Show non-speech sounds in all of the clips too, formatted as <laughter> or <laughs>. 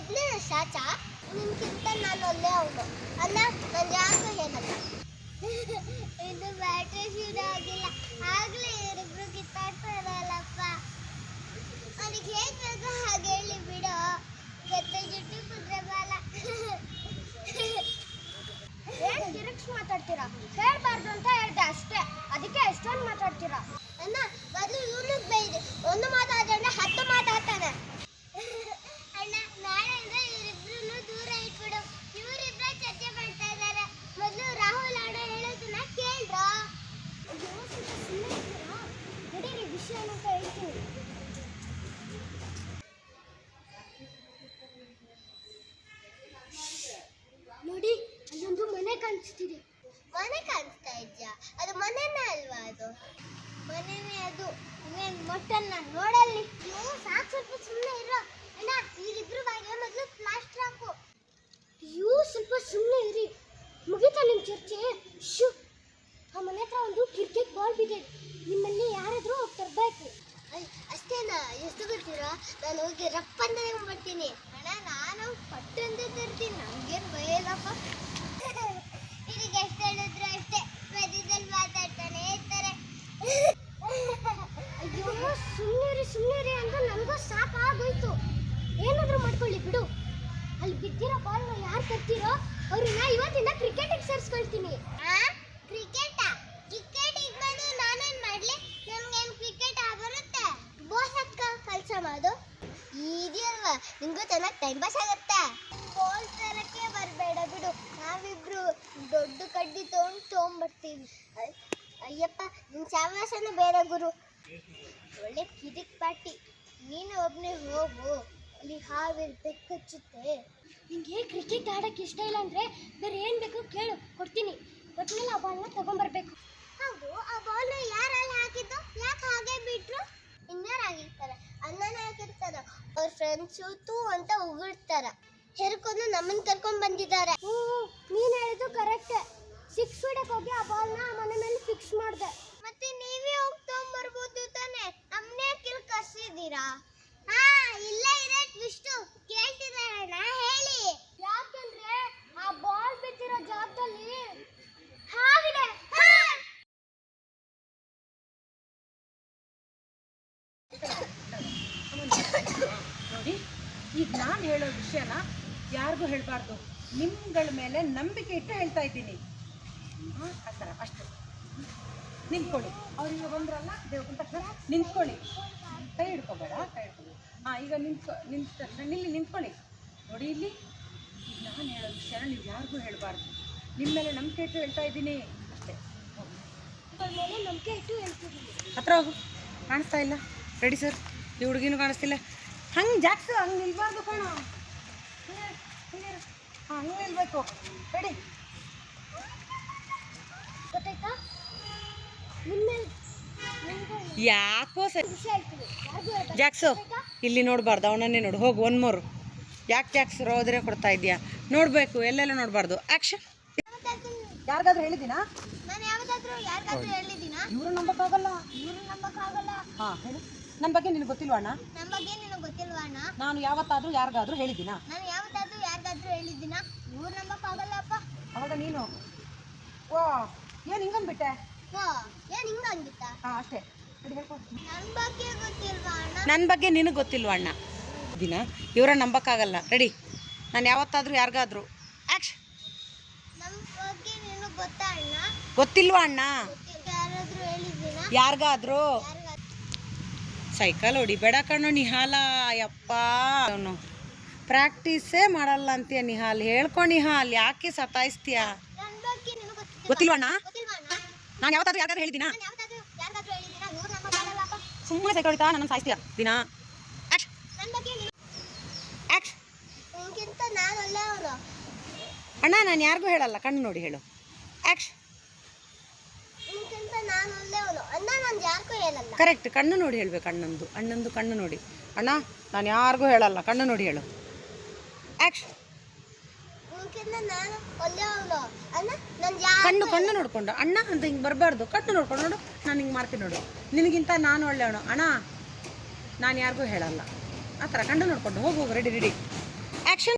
ನೀನೊಬ್ನೇ ಶಾಚ ನಿನ್ಗಿಂತ ನಾನು ಒಳ್ಳೆ ಅವನು. ಅಲ್ಲ ನಾನು ಯಾರಿಗೂ ಹೇಳಲ್ಲ. ಇದು ಬ್ಯಾಟ್ರಿ ಶುರು ಆಗಿಲ್ಲ. ಆಗಲೇ ಇವರಿಬ್ರು ಕಿತ್ತಾಡ್ತಾ ಇರಲ್ಲಪ್ಪ ಅವನಿಗೆ ಹೇಗೆ ಬೇಕೋ ಹಾಗೆ ಹೇಳಿ ಬಿಡು. ಜೊತೆ ಜುಟ್ಟು ಕುದುರೆ ಬಾಲ. ಏನ್ ತಿರುಗ್ಸ್ ಮಾತಾಡ್ತೀರಾ? ಹೇಳ್ಬಾರ್ದು ಅಂತ ಹೇಳ್ದೆ ಅಷ್ಟೇ. ಅದಕ್ಕೆ ಎಷ್ಟೊಂದು ಮಾತಾಡ್ತೀರಾ? ಅಣ್ಣ ಬದಲು ಇವನಿಗೆ ಬೈದು ಒಂದು ಮಾತಾಡ್ರೆ ಹತ್ತು ಮಾತಾಡ್ತಾನೆ ಅಣ್ಣ ನಾಳೆಯಿಂದ ಇವರಿಬ್ರು ದೂರ ಇಟ್ಬಿಡು ಇವರಿಬ್ರ ಚರ್ಚೆ ಮಾಡ್ತಾ ಇದ್ದಾರೆ ಮೊದಲು ರಾಹುಲ್ ಅಣ್ಣ ಹೇಳೋದನ್ನ ಕೇಳ್ರ ನಡೀರಿ ವಿಷಯ ಅಂತ ಹೇಳ್ತೀನಿ ನೋಡಿ ಅಲ್ಲೊಂದು ಮನೆ ಕಾಣಿಸ್ತಿದೆ ಮನೆ ಕಾಣಿಸ್ತಾ ಇದ್ಯಾ ಅದು ಮನೆನೇ ಅಲ್ವಾ ಅದು ಅದು ಇನ್ನೇನ್ ಮೊಟ್ಟನ್ನ ನೋಡಲ್ಲಿ ಸಾಕು ಸ್ವಲ್ಪ ಸುಮ್ಮನೆ ಇರೋ. ಅಣ್ಣ ಇವರಿಬ್ರು ಬಾಯಿಗೆ ಮೊದಲು ಪ್ಲಾಸ್ಟರ್ ಹಾಕು. ಅಯ್ಯೋ ಸ್ವಲ್ಪ ಸುಮ್ಮನೆ ಇರಿ. ಮುಗಿತಾ ನಿಮ್ಮ ಚರ್ಚೆ? ಶು. ಆ ಮನೆ ಹತ್ರ ಒಂದು ಕ್ರಿಕೆಟ್ ಬಾಲ್ ಬಿದೆ. ನಿಮ್ಮಲ್ಲಿ ಯಾರಾದರೂ ತರಬೇಕು ಅಷ್ಟೇನಾ? ಎಷ್ಟು ಕೊಡ್ತೀರಾ ನಾನು ಹೋಗಿ ರಪ್ಪ ಅಂತ ಬರ್ತೀನಿ ಅಣ್ಣ ನಾನು ಪಟ್ಟಂತ ತರ್ತೀನಿ. ನಮ್ಗೇನು ಭಯಲ್ಲಪ್ಪ <laughs> ಇದಕ್ಕೆ ಎಷ್ಟು ಹೇಳಿದ್ರು ಅಷ್ಟೇ ಮಧ್ಯದಲ್ಲಿ ಮಾತಾಡ್ತಾನೆ ಇರ್ತಾರೆ ಅಯ್ಯೋ ಸುಮ್ಮನೆ ಸುಮ್ಮನೆ ಅಂತ ನನಗೂ ಸಾಕಾಗೋಯ್ತು ಏನಾದರೂ ಮಾಡ್ಕೊಳ್ಳಿ ಬಿಡು ಅಲ್ಲಿ ಬಿದ್ದಿರೋ ಬಾಲ್ನ ಯಾರು ತರ್ತೀರೋ ಅವ್ರನ್ನ ಇವತ್ತಿಂದ ಕ್ರಿಕೆಟಿಗೆ ಸೇರಿಸ್ಕೊಳ್ತೀನಿ ಕ್ರಿಕೆಟಾ ಕ್ರಿಕೆಟಿಗೆ ಬಂದು ನಾನೇನು ಮಾಡಲಿ ನಮ್ಗೇನು ಕ್ರಿಕೆಟ್ ಬರುತ್ತೆ ಬೋಸ್ ಹಕ್ಕ ಕೆಲಸ ಮಾಡೋದು ಇದೆಯಲ್ವಾ ನಿಂಗೂ ಚೆನ್ನಾಗಿ ಟೈಮ್ ಪಾಸ್ ಆಗುತ್ತೆ ಬಾಲ್ ತರಕ್ಕೆ ಬರಬೇಡ ಬಿಡು ನಾವಿಬ್ರು ಕಡ್ಡಿ ತೊಗೊಂಡು ತೊಗೊಂಬರ್ತೀವಿ ಅಯ್ಯಪ್ಪ ನಿನ್ನ ಚಾಮರಾಸನೇ ಬೇರೆ ಗುರು. ಒಳ್ಳೆ ಕಿರಿಕ್ ಪಾಟಿ. ನೀನು ಒಬ್ಬನೇ ಹೋಗು. ಅಲ್ಲಿ ಹಾವಿರ್ ಬೆಕ್ಕಚ್ಚುತ್ತೆ ನಿಂಗೆ ಕ್ರಿಕೆಟ್ ಆಡಕ್ಕೆ ಇಷ್ಟ ಇಲ್ಲ ಅಂದರೆ ಬೇರೆ ಏನು ಬೇಕು ಕೇಳು ಕೊಡ್ತೀನಿ. ಒಟ್ಟಿನಲ್ಲಿ ಆ ಬಾಲ್ನ ತಗೊಂಡ್ಬರ್ಬೇಕು ಹೌದು ಆ ಬಾಲ್ ಯಾರಲ್ಲಿ ಹಾಕಿದ್ದು? ಯಾಕೆ ಹಾಗೆ ಬಿಟ್ರು? ಇನ್ಯಾರು ಆಗಿರ್ತಾರೆ. ಅಣ್ಣನ ಹಾಕಿರ್ತಾರ ಅವ್ರ ಫ್ರೆಂಡ್ಸ್ ತೂ ಅಂತ ಉಗುಳ್ತಾರ. ಹೆರ್ಕೊಂಡು ನಮ್ಮನ್ನ ಕರ್ಕೊಂಡ್ ಬಂದಿದ್ದಾರೆ. ಹ್ಞೂ ನೀನು ಹೇಳಿದ್ದು ಕರೆಕ್ಟೇ ಸಿಕ್ಸ್ ಫೀಡಕ್ಕೆ ಹೋಗಿ ಆ ಬಾಲ್ನ ಆ ಮನೆ ಮೇಲೆ ಫಿಕ್ಸ್ ಮಾಡಿದೆ. ಮತ್ತೆ ನೀವೇ ಹೋಗಿ ತಗೊಂಡ್ಬರ್ಬೋದು ತಾನೆ. ನಮ್ಮನ್ನೇ ಕಿಲ್ ಕರ್ಸಿದ್ದೀರಾ? ಹಾ ಇಲ್ಲ ಇದೆ ಟ್ವಿಸ್ಟ್ ಕೇಳ್ತಿದಾರಣ್ಣ ಹೇಳಿ. ಯಾಕಂದ್ರೆ ಆ ಬಾಲ್ ಬಿದ್ದಿರೋ ಜಾಗದಲ್ಲಿ ಹಾಗಿದೆ. ನೋಡಿ ಈಗ ನಾನು ಹೇಳೋ ವಿಷಯನ ಯಾರಿಗೂ ಹೇಳಬಾರ್ದು. ನಿಮ್ಗಳ ಮೇಲೆ ನಂಬಿಕೆ ಇಟ್ಟು ಹೇಳ್ತಾ ಇದ್ದೀನಿ. ಆ ಥರ, ಅಷ್ಟು. ನಿಂತ್ಕೊಳ್ಳಿ. ಅವ್ರಿಗೆ ಬಂದ್ರಲ್ಲ, ದೇವ್ರ ತಕ್ಷಣ ನಿಂತ್ಕೊಳ್ಳಿ. ಕೈ ಹಿಡ್ಕೋಬೇಡ, ಕೈ ಹಿಡ್ಕೊಬೇಡ. ಹಾಂ ಈಗ ನಿಂತ್ಕೊ, ನಿಂತ ನಿಲ್ಲಿ, ನಿಂತ್ಕೊಳ್ಳಿ. ನೋಡಿ ಇಲ್ಲಿ, ಈಗ ನಾನು ಹೇಳೋ ವಿಷಯನ ನೀವು ಯಾರಿಗೂ ಹೇಳಬಾರ್ದು. ನಿಮ್ಮ ಮೇಲೆ ನಂಬಿಕೆ ಇಟ್ಟು ಹೇಳ್ತಾ ಇದ್ದೀನಿ. ಅಷ್ಟೇ. ನಂಬಿಕೆ ಇಟ್ಟು ಹೇಳ್ತಿದ್ದೀನಿ ಹತ್ರ ಹೋಗು. ಕಾಣಿಸ್ತಾ ಇಲ್ಲ. Ready sir. ಈ ಹುಡುಗಿನೂ ಕಾಣಿಸ್ತಿಲ್ಲ. ಹಂಗೆ ಜಾಸ್ತಿ ಹಂಗೆ ನಿಲ್ಬಾರ್ದು ಕಣ. ಹಾಂ, ಹಿಂಗೆ ನಿಲ್ಬೇಕು. ರೆಡಿ. ಗೊತ್ತಾಯ್ತಾ? ನಿಮ್ಮ ಯಾಕೋ ಸರಿ. ಜಾಕ್ಸು ಇಲ್ಲಿ ನೋಡಬಾರ್ದು ಅವನನ್ನೇ ನೋಡು ಹೋಗು ಒನ್ ಮೂರು. ಯಾಕೆ ಜಾಕ್ಸ್ ರೋದ್ರೆ ಕೊಡ್ತಾ ಇದೆಯಾ ನೋಡಬೇಕು ಎಲ್ಲೆಲ್ಲ ನೋಡಬಾರ್ದು. ಆ್ಯಕ್ಷನ್ ಯಾರಿಗಾದ್ರೂ ಹೇಳಿದ್ದೀನಾ? ನಾನು ಯಾವ್ದಾದ್ರು ಯಾರಿಗಾದ್ರೂ ಹೇಳಿದ್ದೀನ? ಇವರು ನಂಬಕ್ಕಾಗಲ್ಲ. ಇವ್ರು ನಂಬಕ್ಕಾಗಲ್ಲ. ಹಾಂ ಹೇಳಿ. ನನ್ನ ಬಗ್ಗೆ ನಿನಗೆ ಗೊತ್ತಿಲ್ವಾ ಅಣ್ಣ ನಮ್ಮ ಬಗ್ಗೆ ನಿನಗೆ ಗೊತ್ತಿಲ್ವಾ ಅಣ್ಣ ನಾನು ಯಾವತ್ತಾದರೂ ಯಾರಿಗಾದ್ರೂ ಹೇಳಿದ್ದೀನಾ? ನಾನು ಯಾವತ್ತಾದರೂ ಯಾರಿಗಾದ್ರೂ ಹೇಳಿದ್ದೀನಾ? ಇವ್ರು ನಂಬಕ್ಕಾಗಲ್ಲಪ್ಪ. ಅವಾಗ ನೀನು ಓ ಏನು ಹಾಂ ಅಷ್ಟೇ. ಗೊತ್ತಿಲ್ವಾ ನನ್ನ ಬಗ್ಗೆ ನಿನಗೆ ಗೊತ್ತಿಲ್ವ ಅಣ್ಣ? ದಿನ ಇವರ ನಂಬಕ್ಕಾಗಲ್ಲ. ರೆಡಿ? ನಾನು ಯಾವತ್ತಾದರೂ ಯಾರಿಗಾದ್ರು. ಆ್ಯಕ್ಷನ್ ನಮ್ ಬಗ್ಗೆ ನಿನಗೆ ಗೊತ್ತಾ ಅಣ್ಣ? ಗೊತ್ತಿಲ್ವಾ ಅಣ್ಣ? ಯಾರಿಗಾದ್ರೂ? ಸೈಕಲ್ ಹೊಡಿಬೇಡ ಕಣ್ಣು ನಿಹಾಲ ಯಪ್ಪ ಅವನು ಪ್ರಾಕ್ಟೀಸೇ ಮಾಡಲ್ಲ ಅಂತೀಯ ನಿಹಾಲ್. ಹೇಳ್ಕೊ ನಿಹಾಲ್ ಯಾಕೆ ಸತಾಯಿಸ್ತೀಯ? ನನ್ ನಾನು ಯಾವತ್ತಾದ್ರೂ ಯಾರಿಗಾದ್ರೂ ಹೇಳಿದ್ದೀನಾ? ಸುಮ್ಮನೆ ಸೈಕಲ್ ಹೊಡಿತಾ ನನ್ನ ಸಾಯಿಸ್ತೀಯ? ದಿನ? ಅಣ್ಣ ನಾನು ಯಾರಿಗೂ ಹೇಳಲ್ಲ. ಕಣ್ಣು ನೋಡಿ ಹೇಳು. ಹೇಳಲ್ಲ. ಕರೆಕ್ಟ್. ಕಣ್ಣು ನೋಡಿ ಹೇಳ್ಬೇಕು ಅಣ್ಣಂದು. ಅಣ್ಣಂದು ಕಣ್ಣು ನೋಡಿ. ಅಣ್ಣ ನಾನು ಯಾರಿಗೂ ಹೇಳಲ್ಲ. ಕಣ್ಣು ನೋಡಿ ಹೇಳು. ಆ್ಯಕ್ಷನ್ ನಿನ್ಗಿಂತ ನಾನು ಒಳ್ಳೆಯವನು ಅಣ್ಣ ನಾನು ಯಾರು ಕಣ್ಣು ಕಣ್ಣು ನೋಡ್ಕೊಂಡು. ಅಣ್ಣ ಅಂತ ಹಿಂಗೆ ಬರಬಾರ್ದು. ಕಣ್ಣು ನೋಡ್ಕೊಂಡು ನೋಡು. ನಾನು ಹಿಂಗೆ ಮಾಡ್ತೀನಿ ನೋಡು. ನಿನಗಿಂತ ನಾನು ಒಳ್ಳೆಯವನು ಅಣ್ಣ ನಾನು ಯಾರಿಗೂ ಹೇಳಲ್ಲ. ಆ ಥರ ಕಣ್ಣು ನೋಡ್ಕೊಂಡು ಹೋಗು ಹೋಗು ರೆಡಿ ರೆಡಿ ಆ್ಯಕ್ಷನ್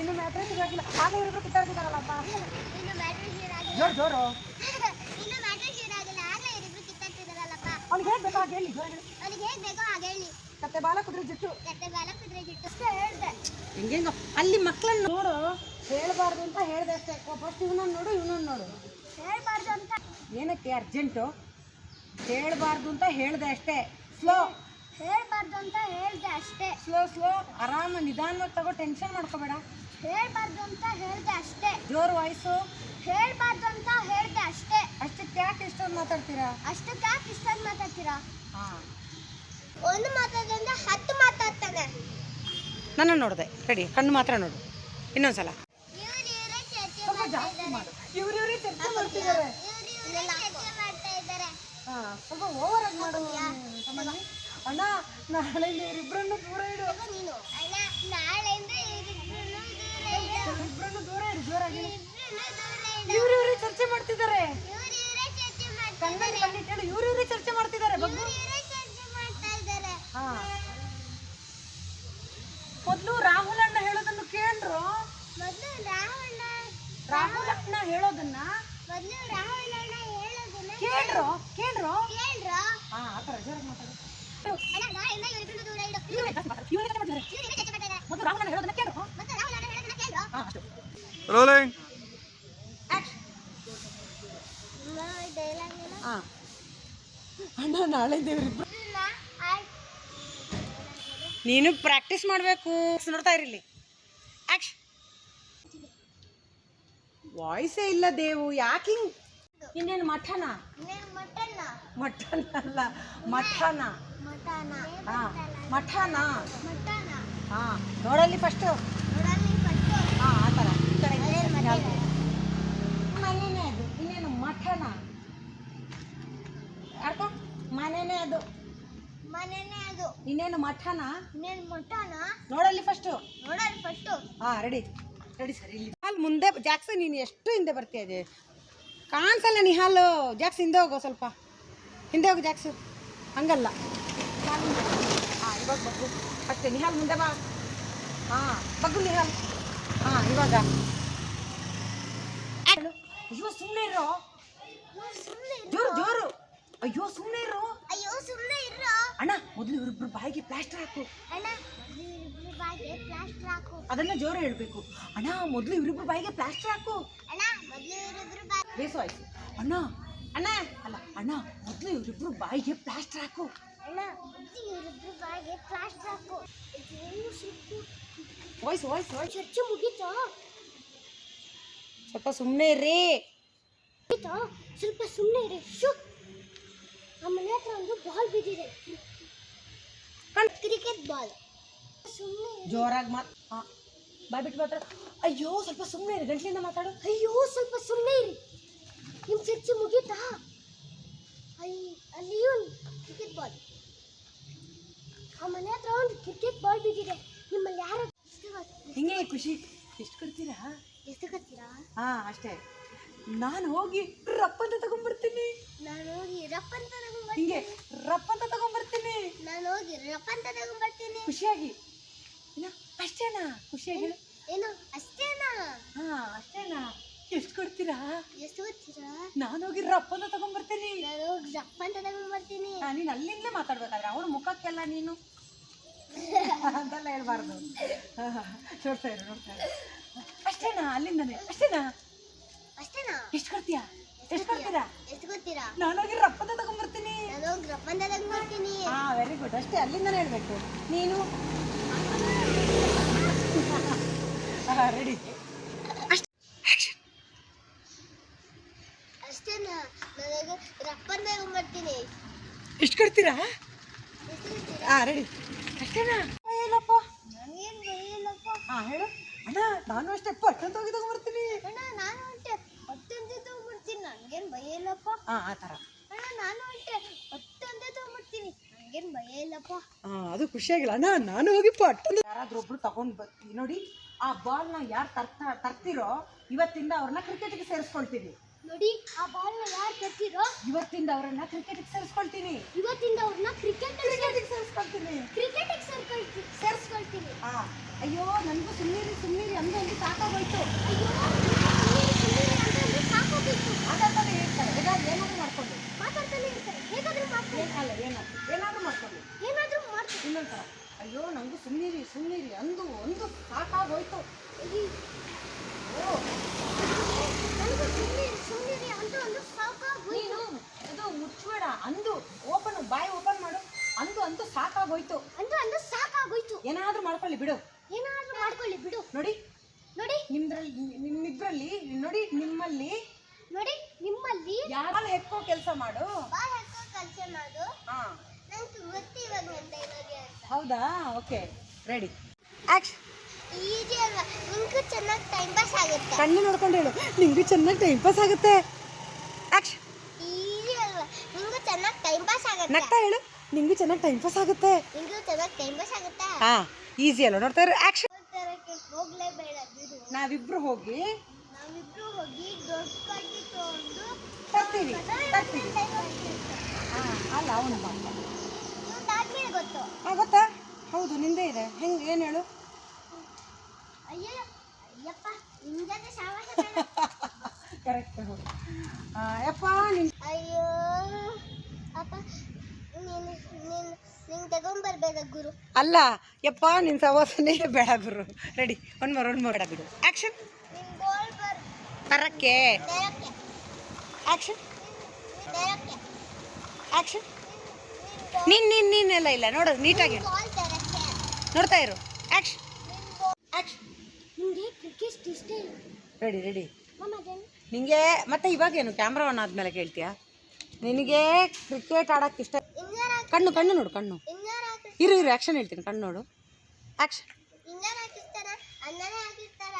ಇನ್ನು ಮ್ಯಾಟ್ರೆಸ್ ಆಗ ಜೋರು. ಅವ್ನಿಗೆ ಹೇಗೆ ಬೇಕಾ ಹಾಗೆ ಹೇಳಿ. ಅವ್ನಿಗೆ ಹೇಗೆ ಬೇಕೋ ಹಾಗೆ ಹೇಳಿ. ಕತ್ತೆ ಬಾಲ ಕುದುರೆ ಜಿಟ್ಟು. ಕತ್ತೆ ಬಾಲ ಕುದುರೆ ಜಿಟ್ಟು. ಅಷ್ಟೇ ಹೇಳ್ದೆ. ಹೆಂಗೆಂಗೋ ಅಲ್ಲಿ ಮಕ್ಕಳನ್ನ ನೋಡು ಹೇಳ್ಬಾರ್ದು ಅಂತ ಹೇಳ್ದೆ ಅಷ್ಟೇ. ಫಸ್ಟ್ ಇವನನ್ನ ನೋಡು ಇವನನ್ನ ನೋಡು. ಹೇಳ್ಬಾರ್ದು ಅಂತ. ಏನಕ್ಕೆ ಅರ್ಜೆಂಟು? ಹೇಳ್ಬಾರ್ದು ಅಂತ ಹೇಳ್ದೆ ಅಷ್ಟೇ. ಸ್ಲೋ ಹೇಳ್ಬಾರ್ದು ಅಂತ ಹೇಳ್ದೆ ಅಷ್ಟೇ. ಸ್ಲೋ ಸ್ಲೋ ಆರಾಮ ನಿಧಾನವಾಗಿ ತಗೋ ಟೆನ್ಷನ್ ಮಾಡ್ಕೋಬೇಡ. ಹೇಳ್ಬಾರ್ದು ಅಂತ ಹೇಳ್ದೆ ಅಷ್ಟೇ. ಜೋರು ವಾಯ್ಸು. ಹೇಳ್ಬಾರ್ದು ಅಂತ ಹೇಳ್ದೆ ಅಷ್ಟೇ. ಅಷ್ಟಕ್ಕೆ ಯಾಕೆ ಇಷ್ಟೊಂದು ಮಾತಾಡ್ತೀರಾ? ಅಷ್ಟಕ್ಕೆ ಯಾಕೆ ಇಷ್ಟೊಂದು ಮಾತಾಡ್ತೀರಾ? ಹಾಂ. ಒಂದು ಮಾತಾಡ್ದಂದ್ರೆ ಹತ್ತು ಮಾತಾಡ್ತಾನೆ. ನನ್ನ ನೋಡಿದೆ. ರೆಡಿ ಕಣ್ಣು ಮಾತ್ರ ನೋಡು. ಇನ್ನೊಂದ್ಸಲ. ಇವ್ರಿವ್ರೇ ಸ್ವಲ್ಪ ಓವರ್ ಆಗಿ ಮಾಡು. ಸಂಬಂಧ ಅಣ್ಣ ನಾಳೆಯಿಂದ ಇವರಿಬ್ಬರನ್ನು ದೂರ ಇಡು. ದೂರ ಇಡು. ಇಬ್ಬರನ್ನು ದೂರ ಇಡು ಜೋರಾಗಿ. ಇಬ್ರನ್ನೂ ಇವ್ರು ಇವ್ರಿಗೆ ಚರ್ಚೆ ಮಾಡ್ತಿದ್ದಾರೆ. ಮಾಡ್ತಾ ಕಣ್ಣಿಟ್ಟು ಇವ್ರು ಚರ್ಚೆ ಮಾಡ್ತಿದ್ದಾರೆ. ಬಗ್ಗು ಇವ್ರು ಇವರೇ ಚರ್ಚೆ ಮಾಡ್ತಾ ಇದ್ದಾರೆ ಹಾ ಮೊದಲು ರಾಹುಲ್ ಅಣ್ಣ ಹೇಳೋದನ್ನು ಕೇಳ್ರು. ಮೊದಲು ರಾಹುಲ್ ರಾಹುಲ್ ಅಣ್ಣ ಹೇಳೋದನ್ನ ಮೊದಲು ರಾಹುಲ್ ಅಣ್ಣ ಹೇಳೋದನ್ನ ಕೇಳ್ರು ಕೇಳ್ರು. ಕೇಳ್ರ. ಹಾ ಆ ಥರ ಜೋರಾಗಿ ಮಾತಾಡು. ರೋಲಿಂಗ್ ಅಣ್ಣ ನಾಳೆ ಆಯ್ತು ನೀನು ಪ್ರಾಕ್ಟೀಸ್ ಮಾಡಬೇಕು. ನೋಡ್ತಾ ಇರಲಿ ಆಕ್ಷನ್ ವಾಯ್ಸೇ ಇಲ್ಲ ದೇವು ಯಾಕೆ ಹಿಂಗ್? ಇನ್ನೇನು ಮಠನ? ಮಠನ? ಅಲ್ಲ ಮಠನ. ಹಾಂ ಮಠನ. ಹಾಂ ನೋಡಲ್ಲಿ ಫಸ್ಟು ಹಾ ಆ ಥರ ಈ ಕಡೆ ಅದು. ಇನ್ನೇನು ಮಠನ? ಅರ್ಥ ಮನೆನೇ ಅದು. ಮನೆನೇ ಇನ್ನೇನು ಮಠನ? ಇನ್ನೇನು ಮಟನ ನೋಡಲ್ಲಿ ಫಸ್ಟು ನೋಡಲ್ಲಿ ಫಸ್ಟ್ ಹಾ ರೆಡಿ ರೆಡಿ ಸರ್ ಇಲ್ಲಿ. ಅಲ್ಲಿ ಮುಂದೆ ಜಾಕ್ಸ್ ನೀನು ಎಷ್ಟು ಹಿಂದೆ ಬರ್ತೀಯ ಅದೇ? ಕಾಣಿಸಲ್ಲ ನಿಹಾಲು. ಜಾಕ್ಸ್ ಹಿಂದೆ ಹೋಗೋ ಸ್ವಲ್ಪ. ಹಿಂದೆ ಹೋಗು ಜಾಕ್ಸ್. ಹಂಗಲ್ಲ. ಹಾಂ ಇವಾಗ ಬಗ್ಗು. ಅಷ್ಟೇ ನಿಹಾಲ್ ಮುಂದೆ ಬಾ. ಹಾಂ ಬಗ್ಗು ನಿಹಾಲ್. ಹಾಂ ಇವಾಗ. ಅಯ್ಯೋ ಸುಮ್ಮನೆ ಇರೋ. ಸುಮ್ಮನೆ ಜೋರು ಜೋರು. ಅಯ್ಯೋ ಸುಮ್ಮನೆ ಇರೋ. ಅಯ್ಯೋ ಸುಮ್ಮನೆ ಇರೋ. ಅಣ್ಣ ಮೊದಲು ಇವ್ರಿಬ್ರು ಬಾಯಿಗೆ ಪ್ಲಾಸ್ಟರ್ ಹಾಕು. ಅಣ್ಣ ಇವ್ರಿಬ್ರು ಬಾಯಿಗೆ ಪ್ಲಾಸ್ಟರ್ ಹಾಕು. ಅದನ್ನ ಜೋರು ಹೇಳಬೇಕು. ಅಣ್ಣ ಮೊದಲು ಇವ್ರಿಬ್ರು ಬಾಯಿಗೆ ಪ್ಲಾಸ್ಟರ್ ಹಾಕು. ಅಣ್ಣ ಮೊದ್ಲು ಇವರಿಬ್ರು ಬಾಯಿಗೆ ಬೇಸು ಆಯ್ತು. ಅಣ್ಣ ಅಣ್ಣ. ಅಲ್ಲ ಅಣ್ಣ ಮೊದಲು ಇವ್ರಿಬ್ರು ಬಾಯಿಗೆ ಪ್ಲಾಸ್ಟರ್ ಹಾಕು. ಅಣ್ಣ ಮೊದ್ಲು ಇವರಿಬ್ರು ಬಾಯಿಗೆ ಪ್ಲಾಸ್ಟರ್ ಹಾಕು. ವಾಯ್ಸ್ ವಾಯ್ಸ್ ವಾಯ್ಸ್ ಚರ್ಚೆ ಮುಗೀತಾ? ಸ್ವಲ್ಪ ಸುಮ್ಮನೆ ಇರ್ರಿ. ಸ್ವಲ್ಪ ಸುಮ್ಮನೆ ಇರಿ. ಶು. ಆ ಮನೆ ಹತ್ರ ಒಂದು ಬಾಲ್ ಬಿದ್ದಿದೆ. ಕ್ರಿಕೆಟ್ ಬಾಲ್ ಸುಮ್ಮನೆ ಜೋರಾಗಿ ಮಾತ್ ಬಾಯ್ ಬಿಟ್ಟು ಮಾತ್ರ ಅಯ್ಯೋ ಸ್ವಲ್ಪ ಸುಮ್ಮನೆ ಇರಿ ಗಂಟ್ಲಿಂದ ಮಾತಾಡು. ಅಯ್ಯೋ ಸ್ವಲ್ಪ ಸುಮ್ಮನೆ ಇರಿ. ನಿಮ್ಮ ಚರ್ಚೆ ಮುಗೀತಾ? ಅಲ್ಲಿ ಅಲ್ಲಿಯೂ ಕ್ರಿಕೆಟ್ ಬಾಲ್ ಆ ಮನೆ ಹತ್ರ ಒಂದು ಕ್ರಿಕೆಟ್ ಬಾಲ್ ಬಿದ್ದಿದೆ. ನಿಮ್ಮಲ್ಲಿ ಯಾರ ಹಿಂಗೆ ಖುಷಿ. ಎಷ್ಟು ಕೊಡ್ತೀರಾ? ಎಷ್ಟು ಕೊಡ್ತೀರಾ? ಹಾಂ ಅಷ್ಟೇ. ನಾನು ಹೋಗಿ ರಪ್ಪ ಅಂತ ತಗೊಂಡ್ಬರ್ತೀನಿ. ನಾನು ಹೋಗಿ ರಪ್ಪ ಅಂತ ತಗೊಂಡ್ಬರ್ತೀನಿ. ಹಿಂಗೆ ರಪ್ಪ ಅಂತ ತಗೊಂಡ್ಬರ್ತೀನಿ ನಾನು ಹೋಗಿ ರಪ್ಪ ಅಂತ ತಗೊಂಡ್ಬರ್ತೀನಿ ಖುಷಿಯಾಗಿ. ಅಷ್ಟೇನಾ? ಖುಷಿಯಾಗಿ? ಏನು ಅಷ್ಟೇನಾ? ಹಾ ಅಷ್ಟೇನಾ? ಎಷ್ಟು ಕೊಡ್ತೀರಾ? ಎಷ್ಟು ಕೊಡ್ತೀರಾ? ನಾನು ಹೋಗಿ ರಪ್ಪ ಅಂತ ತಗೊಂಡ್ಬರ್ತೀನಿ ನಾನು ಹೋಗಿ ರಪ್ಪ ಅಂತ ತಗೊಂಡ್ಬರ್ತೀನಿ ನೀನು ಅಲ್ಲಿಂದಲೇ ಮಾತಾಡ್ಬೇಕಾದ್ರೆ ಅವ್ರ ಮುಖಕ್ಕೆಲ್ಲ ನೀನು <laughs> ಅಂತೆಲ್ಲ ಹೇಳ್ಬಾರ್ದು. ನೋಡ್ತಾ ಇರು ನೋಡ್ತಾ ಇರು. ಅಷ್ಟೇನಾ ಅಲ್ಲಿಂದನೇ? ಅಷ್ಟೇನಾ? ಅಷ್ಟೇನಾ? ಎಷ್ಟು ಕೊಡ್ತೀಯಾ? ಎಷ್ಟು ಕೊಡ್ತೀರಾ ಎಷ್ಟು ಗೊತ್ತೀರಾ ನಾನು ಹೋಗಿ ರಪ್ಪದ ತಗೊಂಡ್ಬರ್ತೀನಿ ನಾನು ಹೋಗಿ ರಪ್ಪ ಅಂತ ತಗೊಂಡ್ಬರ್ತೀನಿ ಹಾ ವೆರಿ ಗುಡ್ ಅಷ್ಟೇ ಅಲ್ಲಿಂದನೇ ಹೇಳ್ಬೇಕು. ನೀನು? <laughs> ರೆಡಿ ಅಷ್ಟೇನಾ ನಾನು ಹೋಗಿ ರಪ್ಪ ಅಂತ ತಗೊಂಡ್ಬರ್ತೀನಿ ಎಷ್ಟು ಕೊಡ್ತೀರಾ? ಹಾ ರೆಡಿ ಅಷ್ಟೇನಾ? ಏನಪ್ಪ ನನಗೇನು ಬೈಯಿಲ್ಲಪ್ಪ ಹಾ ಹೇಳು. ಅಣ್ಣ ನಾನು ಅಷ್ಟೇ ಪಟ್ಟಂತ ಹೋಗಿ ತಗೊಂಡ್ಬರ್ತೀನಿ ಅಣ್ಣ ನಾನು ತಗೊಂಡ್ಬರ್ತೀನಿ ನನಗೇನು ಭಯ ಹಾ ಆ ಥರ. ಅಣ್ಣ ನಾನು ಅಷ್ಟೇ ಹತ್ತೊಂದೇ ತಗೊಂಡ್ಬರ್ತೀನಿ ನನಗೇನು ಭಯ ಇಲ್ಲಪ್ಪ. ಹಾಂ ಅದು ಖುಷಿಯಾಗಿಲ್ಲ. ಅಣ್ಣ ನಾನು ಹೋಗಿ ಪಟ್ಟಣ ಯಾರಾದ್ರೂ ಒಬ್ರು ತಗೊಂಡ್ ಬರ್ತೀವಿ ನೋಡಿ ಆ ಬಾಲ್ನ ಯಾರು ತರ್ತಾ ತರ್ತಿರೋ ಇವತ್ತಿಂದ ಅವ್ರನ್ನ ಕ್ರಿಕೆಟ್ಗೆ ಸೇರಿಸ್ಕೊಳ್ತೀನಿ. ನೋಡಿ ಆ ಬಾಲ್ನ ಯಾರು ತರ್ತಿರೋ? ಇವತ್ತಿಂದ ಅವರನ್ನ ಕ್ರಿಕೆಟ್ಗೆ ಸೇರಿಸ್ಕೊಳ್ತೀನಿ. ಇವತ್ತಿಂದ ಅವ್ರನ್ನ ಕ್ರಿಕೆಟ್ ಕ್ರಿಕೆಟ್ಗೆ ಸೇರಿಸ್ಕೊಳ್ತೀನಿ. ಕ್ರಿಕೆಟ್ಗೆ ಸೇರ್ಕೊಳ್ತೀನಿ ಸೇರಿಸ್ಕೊಳ್ತೀನಿ. ಅಯ್ಯೋ ನನಗೂ ಸುಮ್ಮನೆ ಸುಮ್ಮನೆ ಅಂದ್ರೆ ಒಂದು ಸಾಕಾಗೋಯ್ತು. ಅಯ್ಯೋ ಸುಮ್ಮನೆ ಸುಮ್ಮನೆ ಅಂತಂದ್ರೆ ಸಾಕೋಗಿತ್ತು ಮಾತಾಡ್ತಾನೆ ಇರ್ತಾರೆ. ಹೇಗಾದ್ರು ಏನಾದರೂ ಮಾಡ್ಕೊಂಡು ಮಾತಾಡ್ತಾನೆ ಇರ್ತಾರೆ. ಹೇಗಾದರೂ ಮಾಡ್ತಾರೆ ಅಲ್ಲ ಏನಾದರೂ ಮಾಡ್ಕೊಳ್ಳಿ. ಮಾಡ್ಕೊಂಡು ಏನಾದ್ರೂ ಮಾಡ್ತಾರೆ ಇನ್ನೊಂದ್ಸಲ. ಅಯ್ಯೋ ನಂಗೂ ಸುಮ್ಮನಿರಿ ಸುಮ್ಮನಿರಿ ಅಂದು ಒಂದು ಸಾಕಾಗೋಯ್ತು. ಓ ನನಗೂ ಸುಮ್ಮನೆ ಸುಮ್ಮನೆ ಅಂತ ಒಂದು ಸಾಕಾಗೋಯ್ತು. ಅದು ಮುಚ್ಚಬೇಡ. ಅಂದು ಓಪನ್ ಬಾಯಿ ಓಪನ್ ಮಾಡು. ಅಂದು ಅಂತೂ ಸಾಕಾಗೋಯ್ತು. ಅಂದು ಅಂದು ಸಾಕಾಗೋಯ್ತು. ಏನಾದರೂ ಮಾಡ್ಕೊಳ್ಳಿ ಬಿಡು. ಏನಾದರೂ ಮಾಡ್ಕೊಳ್ಳಿ ಬಿಡು. ನೋಡಿ. ನೋಡಿ. ನಿಮ್ದ್ರಲ್ಲಿ ನಿಮ್ಮಿಬ್ರಲ್ಲಿ ನೋಡಿ ನಿಮ್ಮಲ್ಲಿ ನೋಡಿ ನಿಮ್ಮಲ್ಲಿ ಯಾರು ಹೆಕ್ಕೋ ಕೆಲಸ ಮಾಡು. ಬಾ ಹಾಕೋ ಕೆಲಸ ಮಾಡು. ಹಾ. ನಂಗೆ ಗೊತ್ತು ಇವಾಗ ನನ್ನ ಡೈಲಾಗ್ ಅಂತ ಹೌದಾ? ಓಕೆ ರೆಡಿ ಆಕ್ಷನ್ ಈಜಿ ಅಲ್ವಾ? ನಿಂಗೂ ಚೆನ್ನಾಗಿ ಟೈಮ್ ಪಾಸ್ ಆಗುತ್ತೆ. ಕಣ್ಣು ನೋಡ್ಕೊಂಡು ಹೇಳು. ನಿಂಗೂ ಚೆನ್ನಾಗಿ ಟೈಮ್ ಪಾಸ್ ಆಗುತ್ತೆ. ಆಕ್ಷನ್ ಈಜಿ ಅಲ್ವಾ? ನಿಂಗೂ ಚೆನ್ನಾಗಿ ಟೈಮ್ ಪಾಸ್ ಆಗುತ್ತೆ. ನಗ್ತಾ ಹೇಳು. ನಿಂಗೂ ಚೆನ್ನಾಗಿ ಟೈಮ್ ಪಾಸ್ ಆಗುತ್ತೆ. ನಿಂಗೂ ಚೆನ್ನಾಗಿ ಟೈಮ್ ಪಾಸ್ ಆಗುತ್ತೆ? ಹಾ ಈಸಿ ಅಲ್ವಾ? ನೋಡ್ತಾ ಇರು. ಆಕ್ಷನ್ ತರಕ್ಕೆ ಹೋಗ್ಲೇಬೇಡ ಬಿಡು. ನಾವಿಬ್ರು ಹೋಗಿ ನಾವಿಬ್ರು ಹೋಗಿ ದೊಡ್ಡ ಕಡ್ಡಿ ತಗೊಂಡು ತರ್ತೀವಿ ತರ್ತೀವಿ. ಹಾ ಅಲ್ಲ ಅವನು ಗೊತ್ತು. ಹಾ ಗೊತ್ತಾ? ಹೌದು ನಿಂದೇ ಇದೆ. ಹೆಂಗೆ ಏನು ಹೇಳು? ಅಯ್ಯೋ ಅಯ್ಯಪ್ಪ ಸಾವಾಸ ಕರೆಕ್ಟ್ ಯಪ್ಪ ನಿನ್ ಅಯ್ಯೋ ಅಪ್ಪ ನೀನು ನೀನು ನಿಂಗೆ ತಗೊಂಬರ್ಬೇಕ ಗುರು. ಅಲ್ಲ ಯಪ್ಪ ನಿನ್ನ ಸವಾಸನೇ ಬೇಡ ಗುರು. Ready one more one more ಬಿಡು ಆಕ್ಷನ್ ತರಕ್ಕೆ. ನಿನ್ ಆಕ್ಷನ್ ನೀನ್ ನೀನ್ ನೀನೆಲ್ಲ ಇಲ್ಲ. ನೋಡು ನೀಟಾಗಿ ನೋಡ್ತಾ ಇರು. ನಿನ್ ರೆಡಿ ರೆಡಿ ನಿಂಗೆ ಮತ್ತೆ ಇವಾಗೇನು ಕ್ಯಾಮ್ರಾ ಆನ್ ಆದ್ಮೇಲೆ ಕೇಳ್ತೀಯಾ? ನಿನಗೆ ಕ್ರಿಕೆಟ್ ಆಡಕ್ಕೆ ಇಷ್ಟ ಕಣ್ಣು ಕಣ್ಣು ನೋಡು ಕಣ್ಣು. ಇರು ಇರು ಆಕ್ಷನ್ ಹೇಳ್ತೀನಿ. ಕಣ್ಣು ನೋಡು. ಆಕ್ಷನ್ ಇನ್ಯಾರ ಹಾಕಿರ್ತಾರ ಅನ್ನನೇ ಹಾಕಿರ್ತಾರ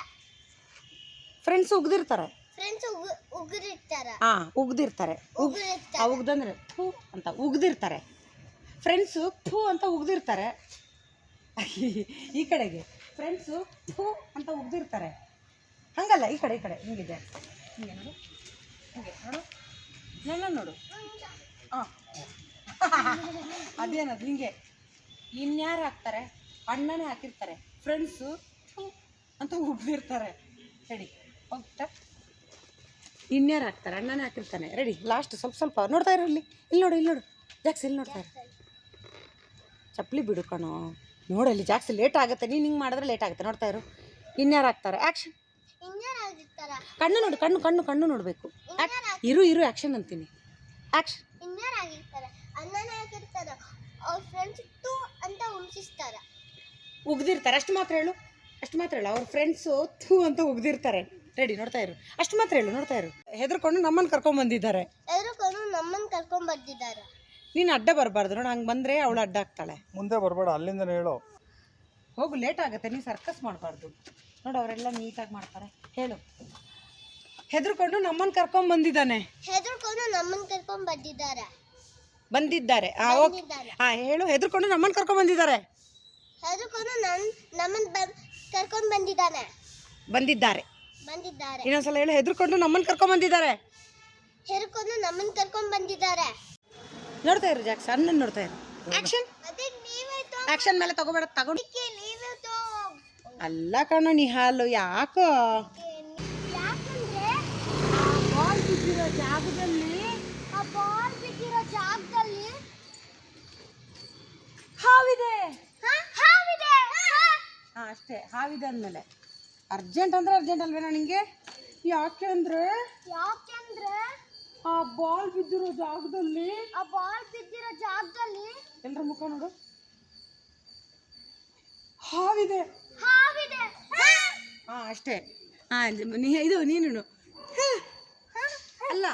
ಫ್ರೆಂಡ್ಸ್ ಉಗ್ದಿರ್ತಾರೆ. ಫ್ರೆಂಡ್ಸ್ ಉಗ್ ಉಗುರಿರ್ತಾರ ಹಾ ಉಗ್ದಿರ್ತಾರೆ. ಉಗ್ ಉಗ್ದಂದ್ರೆ ಥೂ ಅಂತ ಉಗ್ದಿರ್ತಾರೆ. ಫ್ರೆಂಡ್ಸು ಥೂ ಅಂತ ಉಗ್ದಿರ್ತಾರೆ. ಈ ಕಡೆಗೆ. ಫ್ರೆಂಡ್ಸು ಥೂ ಅಂತ ಉಗ್ದಿರ್ತಾರೆ. ಹಂಗಲ್ಲ ಈ ಕಡೆ ಈ ಕಡೆ. ಹಿಂಗಿದೆ. ಹಿಂಗೆ ನೋಡು. ಹಿಂಗೆ ನೋಡು. ನನ್ನ ನೋಡು. ಹಾಂ ಅದೇನದು ಹಿಂಗೆ. ಇನ್ಯಾರು ಹಾಕ್ತಾರೆ? ಅಣ್ಣನೇ ಹಾಕಿರ್ತಾರೆ. ಫ್ರೆಂಡ್ಸು ಅಂತ ಉಗ್ದಿರ್ತಾರೆ. ರೆಡಿ ಹೋಗ್ತಾ? ಇನ್ಯಾರು ಹಾಕ್ತಾರೆ? ಅಣ್ಣನೇ ಹಾಕಿರ್ತಾನೆ. ರೆಡಿ ಲಾಸ್ಟ್ ಸ್ವಲ್ಪ ಸ್ವಲ್ಪ. ನೋಡ್ತಾ ಇರಲಿ ಇಲ್ಲಿ ನೋಡು ಇಲ್ಲಿ ನೋಡು. ಜಾಕ್ಸ್ ಇಲ್ಲಿ ನೋಡ್ತಾ ಇರು. ಚಪ್ಪಲಿ ಬಿಡು ಕಣೋ. ನೋಡಲ್ಲಿ ಜಾಕ್ಸ್ ಲೇಟ್ ಆಗುತ್ತೆ. ನೀನು ಹಿಂಗೆ ಮಾಡಿದ್ರೆ ಲೇಟ್ ಆಗುತ್ತೆ. ನೋಡ್ತಾ ಇರು. ಇನ್ಯಾರು ಹಾಕ್ತಾರೆ? ಆ್ಯಕ್ಷನ್ ಕಣ್ಣು ನೋಡು ಕಣ್ಣು ಕಣ್ಣು ಕಣ್ಣು ನೋಡಬೇಕು. ಇರು ಇರು ಆ್ಯಕ್ಷನ್ ಅಂತೀನಿ. ಆ್ಯಕ್ಷನ್ ಉಗ್ದಿರ್ತಾರೆ. ಅಷ್ಟು ಮಾತ್ರ ಹೇಳು. ಅಷ್ಟು ಮಾತ್ರ ಹೇಳು. ಅವ್ರ ಫ್ರೆಂಡ್ಸು ಥೂ ಅಂತ ಉಗ್ದಿರ್ತಾರೆ. ರೆಡಿ ನೋಡ್ತಾ ಇರು. ಅಷ್ಟು ಮಾತ್ರ ಹೇಳು ನೋಡ್ತಾ ಇರು. ಹೆದರ್ಕೊಂಡು ನಮ್ಮನ್ನು ಕರ್ಕೊಂಡ್ ಬಂದಿದ್ದಾರೆ. ಎದ್ರುಕೊಂಡು ನಮ್ಮನ್ನ ಕರ್ಕೊಂಡ್ ಬಂದಿದ್ದಾರೆ. ನೀನು ಅಡ್ಡ ಬರಬಾರ್ದು ನೋಡು ಹಂಗೆ ಬಂದರೆ ಅವಳು ಅಡ್ಡ ಆಗ್ತಾಳೆ. ಮುಂದೆ ಬರಬೇಡ ಅಲ್ಲಿಂದ ಹೇಳು. ಹೋಗು ಲೇಟ್ ಆಗುತ್ತೆ ನೀನು ಸರ್ಕಸ್ ಮಾಡಬಾರ್ದು. ನೋಡು ಅವರೆಲ್ಲ ನೀಟಾಗಿ ಮಾಡ್ತಾರೆ. ಹೇಳು. ಹೆದರ್ಕೊಂಡು ನಮ್ಮನ್ನು ಕರ್ಕೊಂಡ್ ಬಂದಿದ್ದಾನೆ. ಹೆದರ್ಕೊಂಡು ನಮ್ಮನ್ನ ಕರ್ಕೊಂಡ್ ಬಂದಿದ್ದಾರೆ. ಬಂದಿದ್ದಾರೆ. ಆ ಓಕೆ. ಬಂದಿದ್ದಾರೆ. ಹಾಂ ಹೇಳು ಹೆದರ್ಕೊಂಡು ನಮ್ಮನ್ನು ಕರ್ಕೊಂಡ್ ಬಂದಿದ್ದಾರೆ. ಹೆದರ್ಕೊಂಡು ನಮ್ಮನ್ನ ಕರ್ಕೊಂಡ್ ಬಂದಿದ್ದಾನೆ. ಬಂದಿದ್ದಾರೆ. ಬಂದಿದ್ದಾರೆ. ಇನ್ನೊಂದ್ಸಲ ಹೇಳಿ ಹೆದರ್ಕೊಂಡು ನಮ್ಮನ್ನ ಕರ್ಕೊಂಡ್ ಬಂದಿದ್ದಾರೆ. ಹೆದರ್ಕೊಂಡು ನಮ್ಮನ್ನ ಕರ್ಕೊಂಡ್ ಬಂದಿದ್ದಾರೆ. ನೋಡ್ತಾ ಇರು ಜಾಕ್ ಸಣ್ಣ ನೋಡ್ತಾ ಇರು. ಆಕ್ಷನ್ ಅದಕ್ಕೆ ನೀವೇ ಆಕ್ಷನ್ ಮೇಲೆ ತಗೋಬೇಡ ತಗೊಂಡು. ತಗೋಕ್ಕೆ ನೀವೇ ಅಲ್ಲ ಕಣೋ ನಿಹಾಲು ಯಾಕೋ? ಯಾಕಂದ್ರೆ ಬಾಲ್ ಬಿದ್ದಿರೋ ಜಾಗದಲ್ಲಿ ಆ ಬಾಲ್ ಬಿದ್ದಿರೋ ಜಾಗದಲ್ಲಿ ಹಾವಿದೆ? ಹಾವಿದೆ? ಹಾ ಅಷ್ಟೇ ಹಾವಿದೆ ಅಂದಮೇಲೆ. ಅರ್ಜೆಂಟ್ ಅಂದ್ರೆ ಅರ್ಜೆಂಟ್ ಅಲ್ವೇನೋ ನಿಂಗೆ? ಯಾಕೆ ಅಂದ್ರೆ? ಯಾಕೆಂದ್ರೆ ಆ ಬಾಲ್ ಬಿದ್ದಿರೋ ಜಾಗದಲ್ಲಿ ಆ ಬಾಲ್ ಬಿದ್ದಿರೋ ಜಾಗದಲ್ಲಿ ಎಲ್ಲರ ಮುಖ ನೋಡು. ಹಾವಿದೆ. ಹಾವಿದೆ. ಹಾ? ಅಷ್ಟೇ. ಹಾ ಇದು ನೀನು. ಅಲ್ಲ